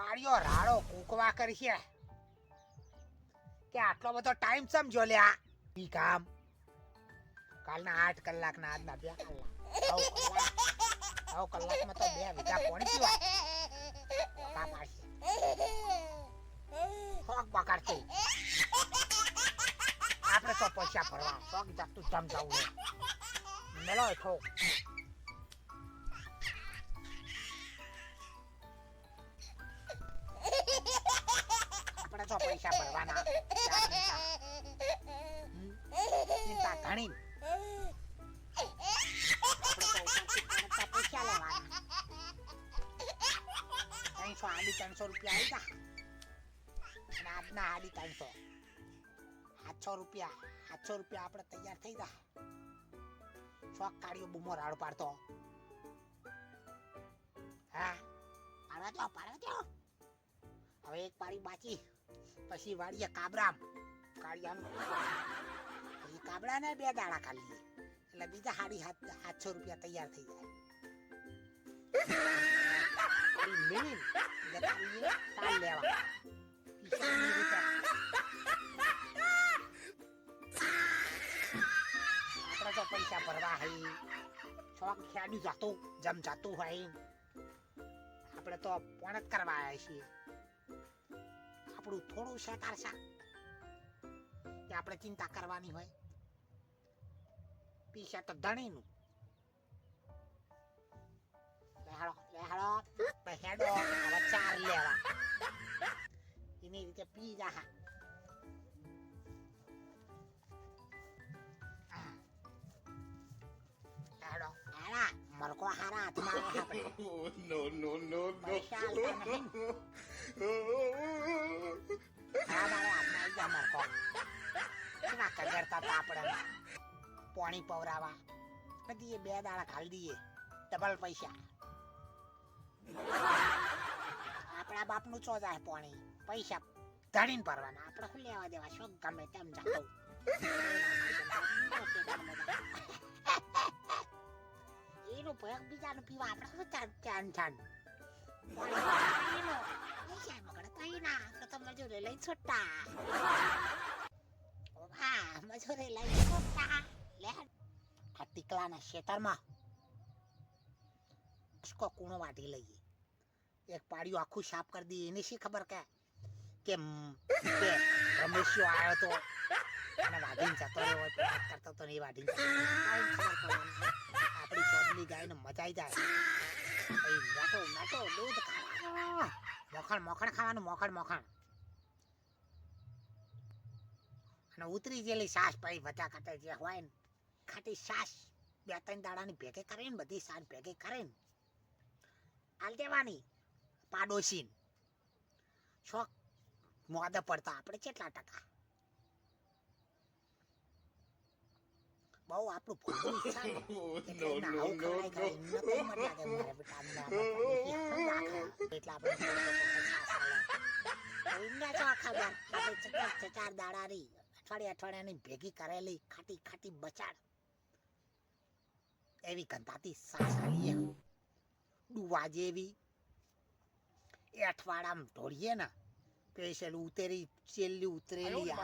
કાળિયો રાડો કૂકવા કરશે કે આટલો બધો ટાઈમ સમજો લ્યા ઈ કામ. કાલના આઠ કલાકના આજના બે કલાક. નવ કલાકમાં તો બે વીઘા પોણી શોખ બગાડશે. આપણે તો પૈસા ભરવા. શોખ જાતું સમજાવું મેલો ઠોક ત્રણસો રૂપિયા આવી જા આજના આડી ત્રણસો સાતસો રૂપિયા સાતસો રૂપિયા આપણે તૈયાર થઈ જા. શોખ કાઢ્યો બૂમો રાડ પાડતો. હા, પાડવા દો પાડવા દો હવે એક પાડી બાકી, પછી વાળીએ કાબરામ. કાળિયાનું. એ કાબરાને બે દાડા ખાલી એટલે બીજા સાડી સાત સાતસો રૂપિયા તૈયાર થઈ જાય. કાળી મેલીન જતા રહીએ તાલ લેવા આપણે તો પૈસા ભરવા હઈ શોખ ખેડ્યું જાતું જમ જાતું હોય આપણે તો પણ જ કરવા આવ્યા છીએ આપણું થોડું શેતાર શા કે આપણે ચિંતા કરવાની હોય પીસા તો ધણીનું લેહાડો પહેડો હવે ચાર લેવા. એની રીતે પી જા હેડો હેડા મરકો હારા હાથમાં આપણે આપણે. પાણી પવરાવા. એ બે દાડા ખાલી દઈએ. ડબલ પૈસા. આપણા બાપનું ચો જાય પાણી? પૈસા ધણીને ભરવાના. આપણે શું લેવા દેવા? શું ગમે તેમ જાવ એનું ભયક બીજાનું પીવા આપણે શું ચાન ચાન ચાન મજૂરી લઈ છૂટા મજૂરી લઈ છૂટા વાટી લઈએ. એક પાડ્યું આખું સાફ કરી દઈએ, એની શી ખબર કે? કે રમેશિયો આવ્યો તો અને વાઢીને જતો રહ્યો હોય પ્રયાસ કરતો તો ને એ વાઢીને આપણી ચોરની ગાયને મચાઈ જાય. મોટો મેઠો દૂધ ખાવાનું મોખણ મોખણ ખાવાનું, મોખણ મોખણ. અને ઉતરી ગયેલી સાસ પછી બધા કાટે જે હોય ને, ખાટી સાસ બે ત્રણ દાડાની ભેગે કરીને બધી સાસ ભેગી કરીને. હાલ દેવાની. પાડોશીન. શોખ મોદે પડતા આપણે કેટલા ટકા? બહુ આપણું ભૂલવું ઈચ્છા ને. એટલે આપણે ચચાર દાડાની અઠવાડિયે અઠવાડિયાની ભેગી કરેલી ખાટી ખાટી બચાડ. એવી કંતાતી સાસાળી ડુવા જેવી એ અઠવાડામાં ઢોળીએ ને પેશેલું ઉતરી છેલ્લી ઉતરેલી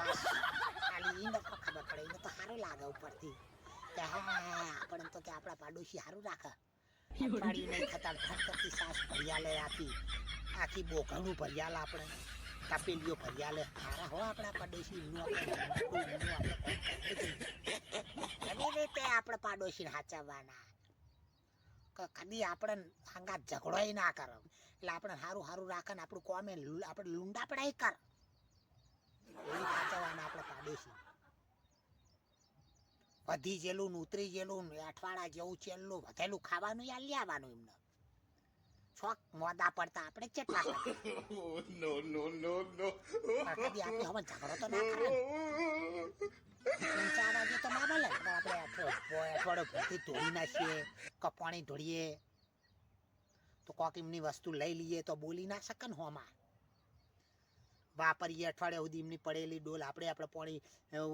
ખાલી ઈ તો ખબર પડે એને તો સારું લાગે ઉપરથી. કે હા આપણે તો કે આપણા પાડોશી સારું રાખે. અઠવાડિયું નહીં થતા સાસ ભરિયાલે આખી આખી બોઘણું ભરિયાલ આપણે તપેલીઓ ભરિયાલે. સારા હો આપણા પાડોશી એમનું આપણે આપણે કોમ એવી રીતે આપણે પાડોશી સાચવવાના. કદી આપણે હંગા ઝઘડોય ના કર. એટલે આપણે સારું સારું રાખે ને આપણું કોમે આપણે લુંડા પડાય કર. એવી સાચવવાના આપણે પાડોશી. વધી જેલું ને ઉતરી જેલું ને અઠવાડા જેવું ચેલું વધેલું ખાવાનું યા લેવાનું એમને. શોખ મોદા પડતા આપણે કેટલા નો નો નો. પણ કદી આપણે હવે ઝઘડો તો ના કરે ચાર વાગે તો ના બોલે? પણ આપણે અઠવાડિયું ભરતી ધોઈ નાખીએ કપાણી ધોળીએ. તો કોક એમની વસ્તુ લઈ લઈએ તો બોલી ના શકે ને હોમાં વાપરીએ અઠવાડિયા સુધી એમની પડેલી ડોલ. આપણે આપણે પાણી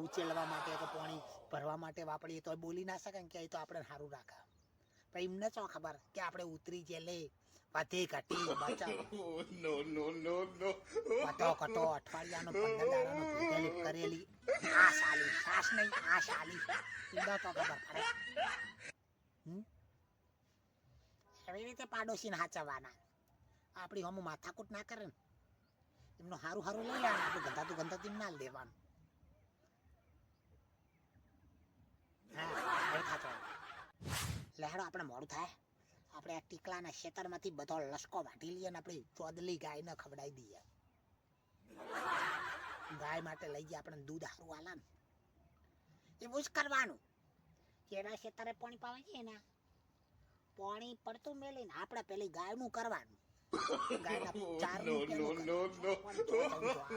ઉચેલવા માટે કે પાણી ભરવા માટે વાપરીએ તો બોલી ના શકે ને કે તો આપણે સારું રાખે. પણ એમને શું ખબર કે આપણે ઉતરી જે લે ઘટી બચત Oh, no, no, no, no. કટો કટો અઠવાડિયાનો પંદર દાડાનો ભેગેલી કરેલી આ સાલી સાસ નહીં આ સાલી પીડો તો ખબર પડે એવી રીતે પાડોશીને હાચવવાના. આપણી હમ માથાકૂટ ના કરે ને. એમનું હારું હારું લઈ લેવાનું. આપણું ગંધાતું ગંધાતું ના લેવાનું. હા લેહડો આપણે મોડું થાય. આપણે આ ટીકલાના ખેતરમાંથી બધો લસકો વાટી લઈએ ને આપણે ચોદલી ગાયને ખવડાવી દઈએ. ગાય માટે લઈ જઈએ આપણે દૂધ સારું આલા ને. એવું જ કરવાનું. કેના ખેતરે પાણી પાવે છે એના પાણી પડતું મેલીને આપણે પેલી ગાયનું કરવાનું.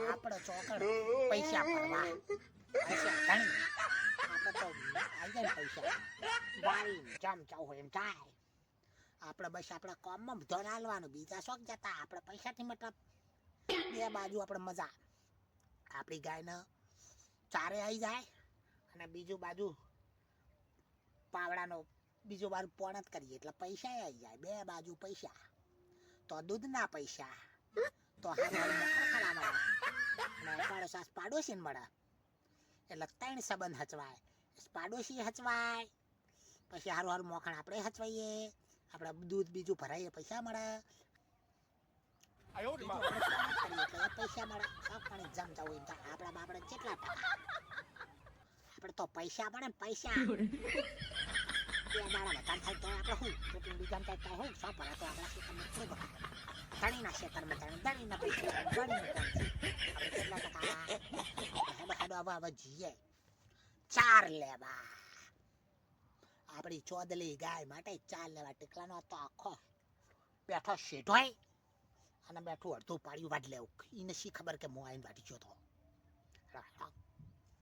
આપણે ચોકડ પૈસા ભરવા. પૈસા આપણે તો આવી જાય પૈસા. ગાડી જમ ચાવ એમ થાય. આપણે બસ આપણા કોમમાં ધન હાલવાનું બીજા શોખ જતા, આપણે પૈસાથી મતલબ બે બાજુ આપણે મજા. આપણી ગાયને ચારે આવી જાય અને બીજું બાજુ પાવડાનો બીજું બાજુ પોણ જ કરીએ. એટલે પૈસા આવી જાય. બે બાજુ પૈસા. તો દૂધના પૈસા. તો પાડો સાસ પાડોશીને મળે. એટલે ત્રણ સંબંધ હચવાય. પાડોશી હચવાય, પછી હારું હારું મોખણ આપણે હચવાઈએ. આપણે દૂધ બીજું ભરાઈએ પૈસા મળે. પૈસા મળે. પાણી જમતા હોય આપણા બાપડા કેટલા ટકા? આપણે તો પૈસા મળે ને પૈસા. દાડા વધારે થાય તો આપણે શું? બીજા થાય તો હું સો ભરા તો આપણા ખેતરમાં થોડું ઘણું ધણીના ખેતરમાં ધણી ધણીના પૈસા ધણીને કામ છે આપણે કેટલા ટકા? હેડો હેડો હવે હવે જીએ. ચાર લેવા. આપણી ચોદલી ગાય માટે ચાલ લેવા ટીકલાનો તો આખો બેઠો શેઢોય અને બેઠું અડધું પાડ્યું વાઢ લેવું. એને શી ખબર કે હું આવીને વાઢી ગયો હતો